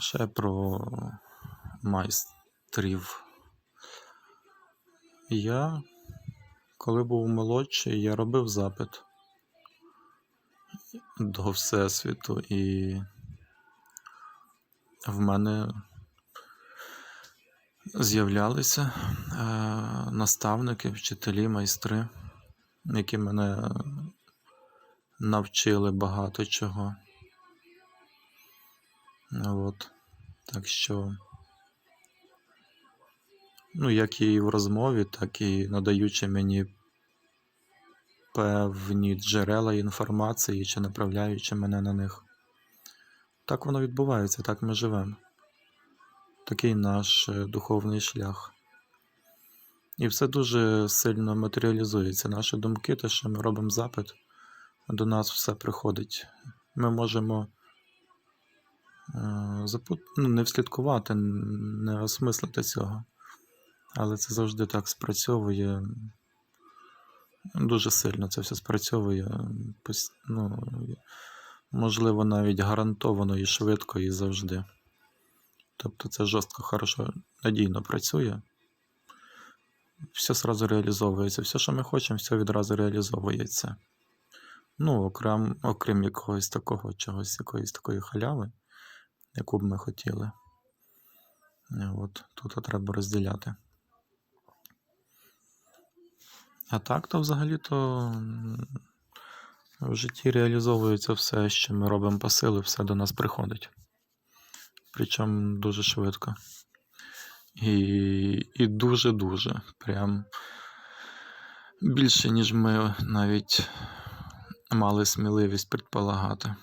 Ще про майстрів. Я, коли був молодший, я робив запит до Всесвіту, і в мене з'являлися е, наставники, вчителі, майстри, які мене навчили багато чого. От. Так що, ну, як і в розмові, так і надаючи мені певні джерела інформації чи направляючи мене на них. Так воно відбувається, так ми живемо. Такий наш е, духовний шлях. І все дуже сильно матеріалізується. Наші думки, те, що ми робимо запит, до нас все приходить. Ми можемо запут... ну, не вслідкувати, не осмислити цього. Але це завжди так спрацьовує. Дуже сильно це все спрацьовує. Ну, можливо, навіть гарантовано і швидко, і завжди. Тобто це жорстко, хорошо, надійно працює. Все сразу реалізовується. Все, що ми хочемо, все відразу реалізовується. Ну, окрем, окрім якогось такого чогось, якоїсь такої халяви, яку б ми хотіли. Е, От, тут треба розділяти. А так, то взагалі-то в житті реалізовується все, що ми робимо по силі, все до нас приходить. Причому дуже швидко. І дуже-дуже. Прям більше, ніж ми навіть мали сміливість предполагати.